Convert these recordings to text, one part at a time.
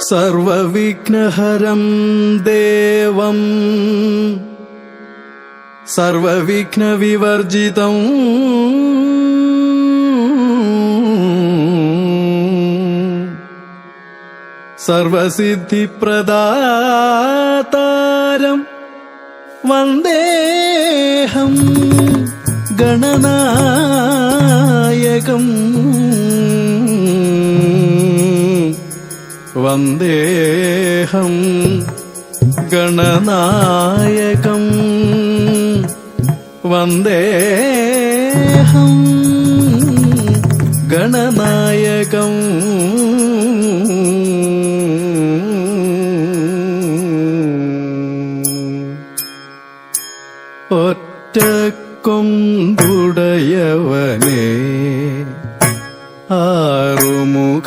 സർവവിഘ്നഹരം ദേവം സർവവിഘ്നവിവർജിതം സർവസിദ്ധിപ്രദാതാരം വന്ദേഹം ഗണനായകം വന്ദേഹം ഗണനായകം വന്ദേഹം ഗണനായകം ഒറ്റക്കൊമ്പുടയവനേ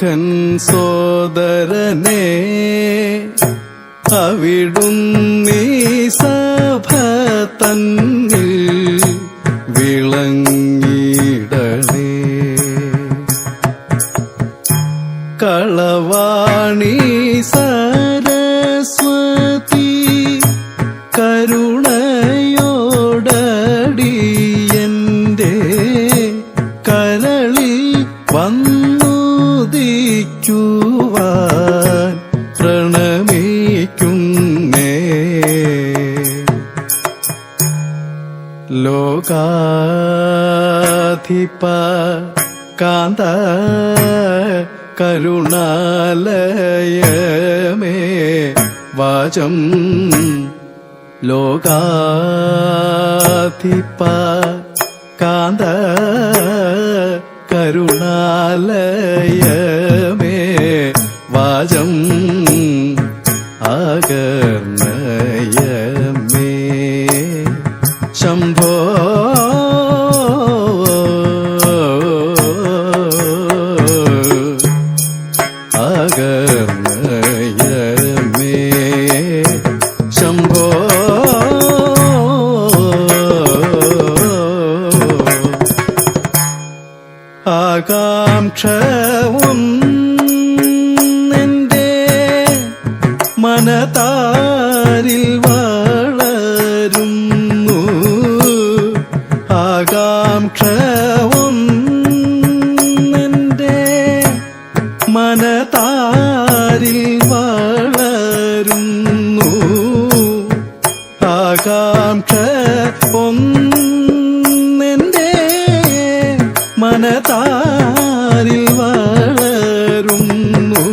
ആറുമുഖൻ സോദരനെ അവിടുന്നീ സഭ തന്നിൽ വിളങ്ങിടണേ കളവാണി സരസ്വതി കരുണയോടടിയന്റെ കരളിൽ വന്നുദിക്കുവാൻ പ്രണമിക്കുന്നേ. ലോകാധിപ കാന്ത കരുണാലയമേ വാചം. ലോകാധിപ കാന്ത കരുണാലയമേ ആകർണയമേ ശംഭോ ആകർണയമേ ശംഭോ ആകാംക്ഷവും ആകാംക്ഷവും നിന്റെ മനതാരിൽ വളരുന്നു. ആകാംക്ഷ ഒന്നെന്റെ മനതാരിൽ വളരുന്നു.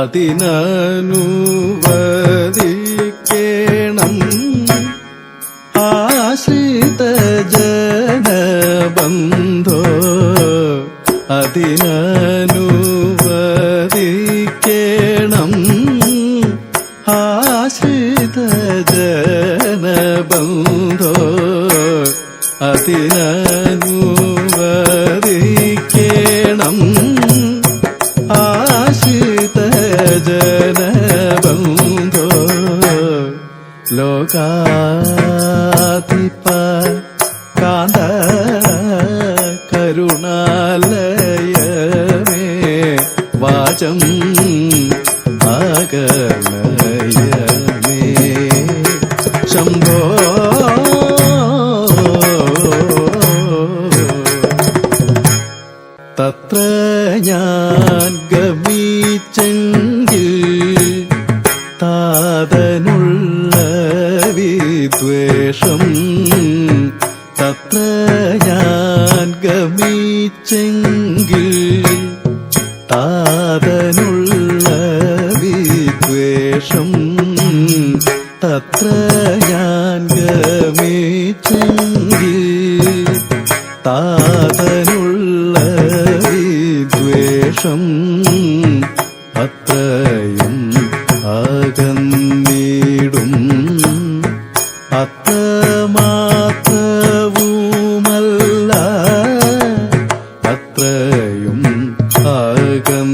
അതിനനുവദിക്കേണം ജനബന്ധോ ലോകാധിപ കാന്ത കരുണാലയമേ വാചം ആകർണയമേ ശംഭോ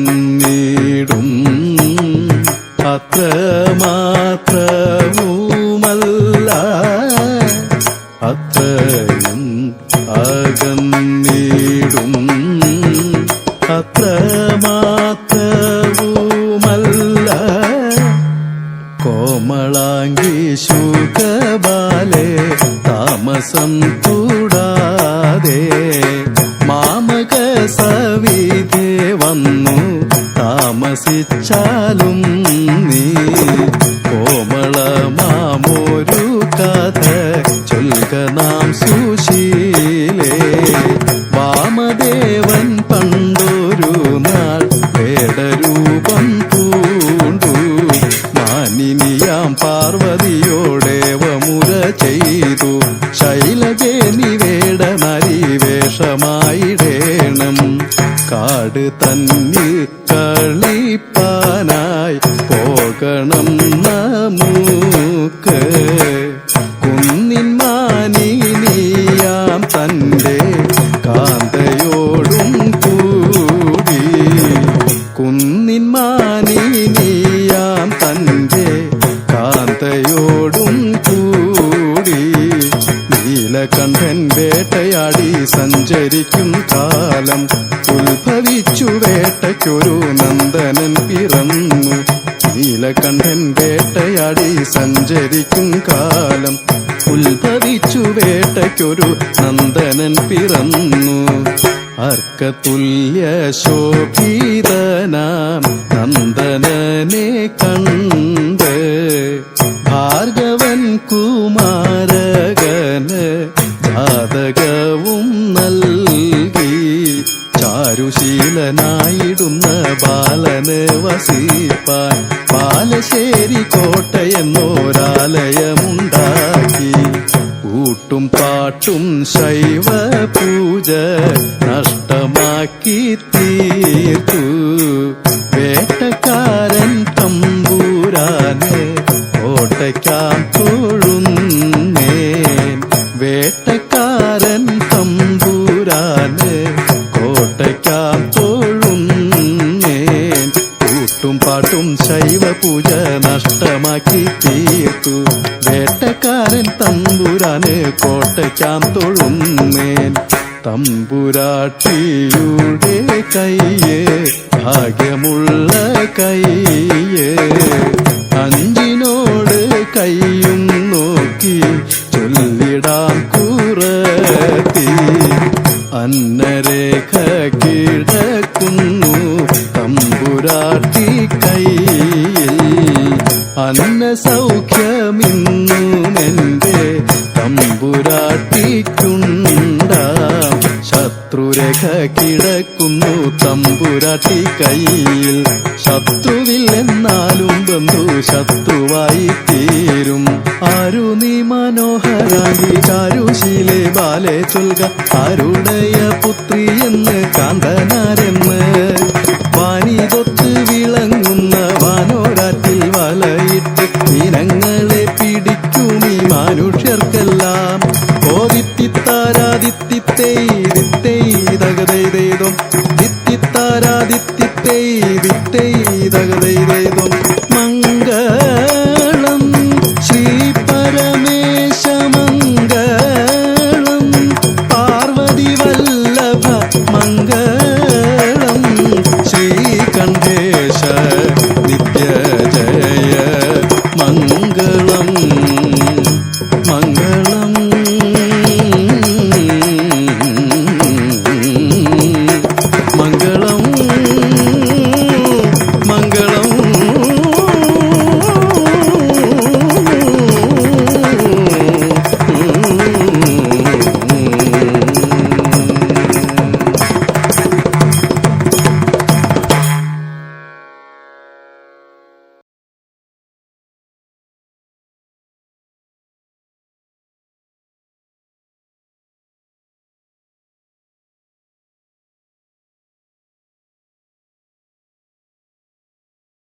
തന്നിടും അത്രമാത്രവുമല്ല. അത്രയും അത്ര മാത്രമല്ല കോമളാംഗീശൂ നാം സുശീലേ. വാമദേവൻ പണ്ടൊരു നാൾ വേടരൂപം പൂണ്ടു. മാനിനിയാം പാർവതിയോടെ വമുര ചെയ്തു. ശൈലജേ നിവേട നരിവേഷമായിടേണം കാട് തന്നി വേട്ടയ്ക്കൊരു നന്ദനൻ പിറന്നു. നീലകണ്ഠൻ വേട്ടയാടി സഞ്ചരിക്കും കാലം. ഉത്ഭവിച്ചു വേട്ടയ്ക്കൊരു നന്ദനൻ പിറന്നു. അർക്കതുല്യ ശോഭിതനാം നന്ദനനെ കണ്ട്. ഭാർഗവൻ കുമാരകന് ജാതകവും നൽകി. ചാരുശീലനായിടുന്ന ബാലന് വസിപ്പാൻ ബാലശ്ശേരി കോട്ടയെന്നോരാലയമുണ്ടാക്കി. ഊട്ടും പാട്ടും ശൈവ പൂജ നഷ്ടമാക്കി തീർത്തു. വേട്ടക്കാരൻ തമ്പൂരാന് കോട്ടയ്ക്കാം തൊഴുന്നേൻ. വേട്ടക്കാരൻ തമ്പുരാട്ടിയുടെ കയ്യേ ഭാഗ്യമുള്ള കയ്യേ. അഞ്ചിനോട് കയ്യും നോക്കി ചൊല്ലിടാം കുറത്തി. അന്നരേഖ കിടക്കുന്നു തമ്പുരാട്ടി കയ്യിൽ. ശത്രുവിൽ എന്നാലും ബന്ധു ശത്രുവായി തീരും ആരു നീ മനോഹരായി ചാരുശീലെ ബാലെ ചൊൽക ആരുടയ പുത്രി എന്ന് കാന്തനാരെന്ന്. വാനിതൊത്ത് വിളങ്ങുന്ന വാനോരാറ്റിൽ വലയിട്ട് മീനങ്ങളെ പിടിക്കും ഈ മനുഷ്യർക്കെല്ലാം. ഓദിത്തിത്താരാദിത്തിത്തേ